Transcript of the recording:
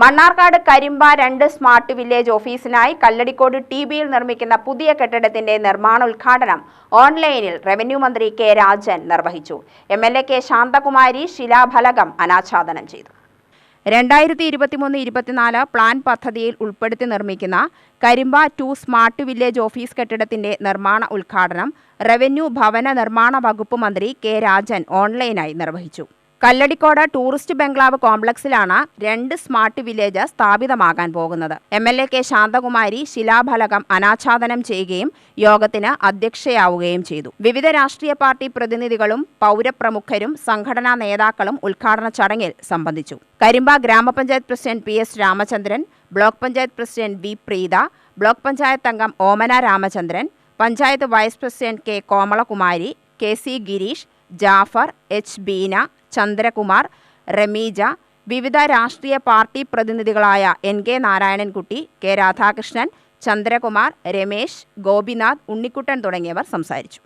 മണ്ണാർക്കാട് കരിമ്പ രണ്ട് smart village ഓഫീസിനായി Kalladikode T ബിയിൽ നിർമ്മിക്കുന്ന പുതിയ കെട്ടിടത്തിന്റെ നിർമ്മാണ ഉദ്ഘാടനം ഓൺലൈനിൽ റവന്യൂ മന്ത്രി കെ രാജൻ നിർവഹിച്ചു. M L A K Santhakumari ശിലാഫലകം അനാച്ഛാദനം ചെയ്തു. രണ്ടായിരത്തി ഇരുപത്തിമൂന്ന് ഇരുപത്തിനാല് പ്ലാൻ പദ്ധതിയിൽ ഉൾപ്പെടുത്തി നിർമ്മിക്കുന്ന Karimba two smart village office കെട്ടിടത്തിന്റെ നിർമ്മാണ ഉദ്ഘാടനം റവന്യൂ ഭവന നിർമ്മാണ വകുപ്പ് മന്ത്രി കെ രാജൻ ഓൺലൈനായി നിർവഹിച്ചു. കല്ലടിക്കോട് ടൂറിസ്റ്റ് ബംഗ്ലാവ് കോംപ്ലക്സിലാണ് രണ്ട് സ്മാർട്ട് വില്ലേജ് സ്ഥാപിതമാകാൻ പോകുന്നത്. M L A K Santhakumari ശിലാഫലകം അനാച്ഛാദനം ചെയ്യുകയും യോഗത്തിന് അധ്യക്ഷയാവുകയും ചെയ്തു. വിവിധ രാഷ്ട്രീയ പാർട്ടി പ്രതിനിധികളും പൗരപ്രമുഖരും സംഘടനാ നേതാക്കളും ഉദ്ഘാടന ചടങ്ങിൽ സംബന്ധിച്ചു. Karimba grama panchayat president P S Ramachandran block panchayat president V Preetha block panchayat അംഗം Omana Ramachandran panchayat vice president K Komalakumari K C Gireesh Jafar H. Beena Chandrakumar Rameeja വിവിധ രാഷ്ട്രീയ party പ്രതിനിധികളായ N. K. Narayanankutty K. Radhakrishnan Chandrakumar Ramesh Gopinath Unnikuttan തുടങ്ങിയവർ സംസാരിച്ചു.